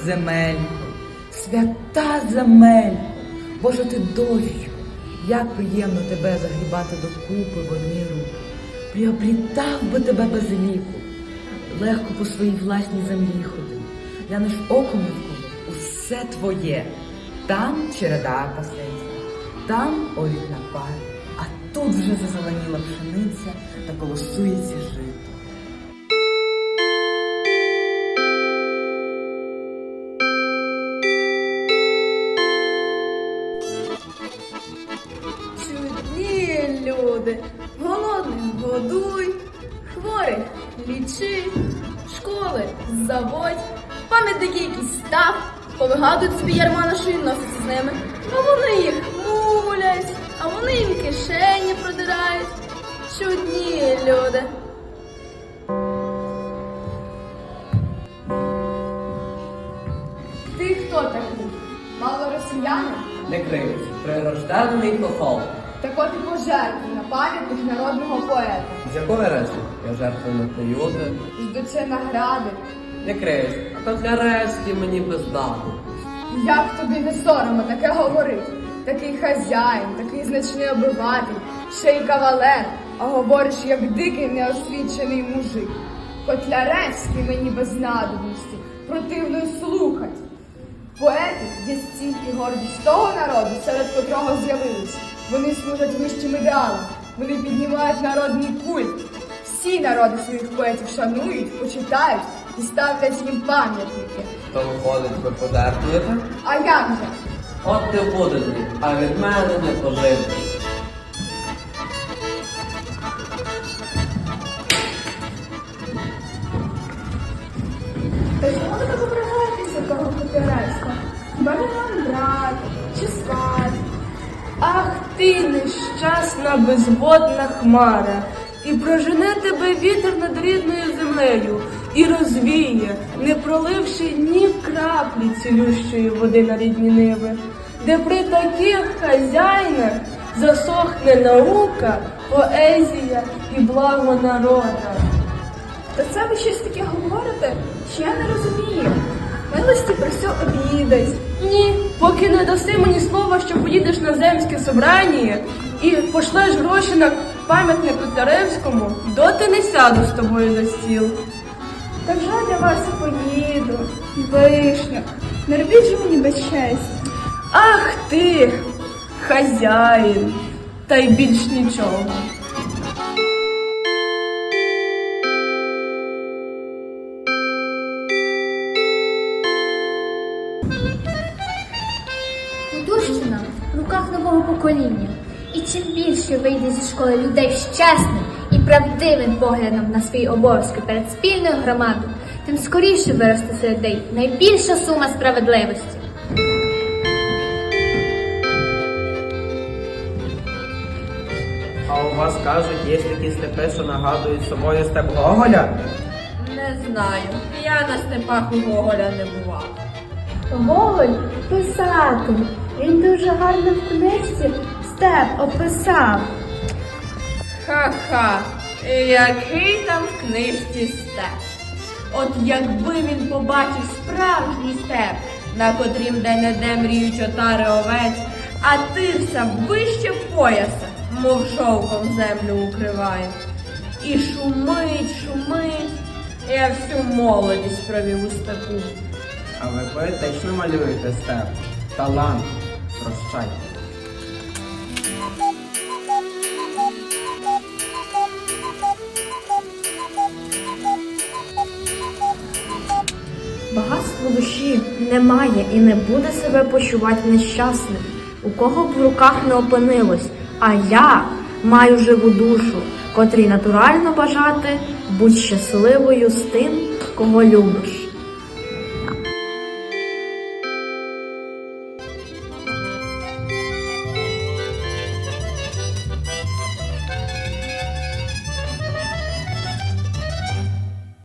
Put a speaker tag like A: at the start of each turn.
A: Ох, земелько, свята земелько, Боже ти дощу, як приємно тебе загрібати докупи в одні руки. Приобрітав би тебе без ліку, легко по своїй власній землі ходив. Глянеш оком навколо, усе твоє. Там череда пасеться, там овід на а тут вже зазеленіла пшениця та колосується жито.
B: Люди, голодних годуй, хворих лічи, школи заводь, пам'ятники якісь став, повигадують собі ярма на шиї носиться з ними, а вони їх мулять, а вони їм кишені продирають. Чудні люди. Ти хто такий? Мало росіянин?
C: Не кривись, прирожденний хохол.
B: Так от і пожертвуй на пам'ятник народного поета.
C: З якої решти? Я жертвую на приюти.
B: Ждучи награди.
C: Не кривись, а то для решті мені бездану.
B: Як тобі не соромно таке говорить? Такий хазяїн, такий значний обиватель, ще й кавалер, а говориш, як дикий неосвічений мужик. Котляревський мені без надобності, противно й слухать. Поети є стіль і гордість того народу, серед котрого з'явились. Вони служать вищим ідеалам, вони піднімають народний культ. Всі народи своїх поетів шанують, почитають і ставлять їм пам'ятники.
C: То виходить, ви подертуєте?
B: А як же?
C: От ти будете, а від мене не поживтесь.
B: Брат?
D: Ах ти нещасна безводна хмара, і прожене тебе вітер над рідною землею, і розвіє, не проливши ні краплі цілющої води на рідні ниви, де при таких хазяїнах засохне наука, поезія і благо народа.
B: Та це ви щось таке говорите, що я не розумію. Милості про все обідать.
D: Ні, поки не даси мені слова, що поїдеш на земське собрання і пошлеш гроші на пам'ятник Котляревському, доти не сяду з тобою за стіл.
B: Та вже для вас поїду. Вишня. Не робіть же мені безчесть.
D: Ах ти, хазяїн, та й більш нічого.
E: Нового покоління. І чим більше вийде зі школи людей з чесним і правдивим поглядом на свої обов'язки перед спільною громадою, тим скоріше виросте серед людей найбільша сума справедливості.
F: А у вас кажуть, є такі степи, що нагадують собою степ Гоголя?
G: Не знаю. Я на степах у Гоголя не бував.
H: Гоголь писатель. Він дуже гарно в книжці степ описав.
G: Ха-ха. Який там в книжці степ? От якби він побачив справжній степ, на котрім де-не-де мріють отари овець, а тирса вище пояса, мов шовком землю укриває. І шумить, шумить. Я всю молодість провів у степу.
F: А ви поетично малюєте степ. Талант. Прощайте.
H: Багатство душі немає і не буде себе почувати нещасним, у кого б в руках не опинилось, а я маю живу душу, котрій натурально бажати будь щасливою з тим, кого любиш.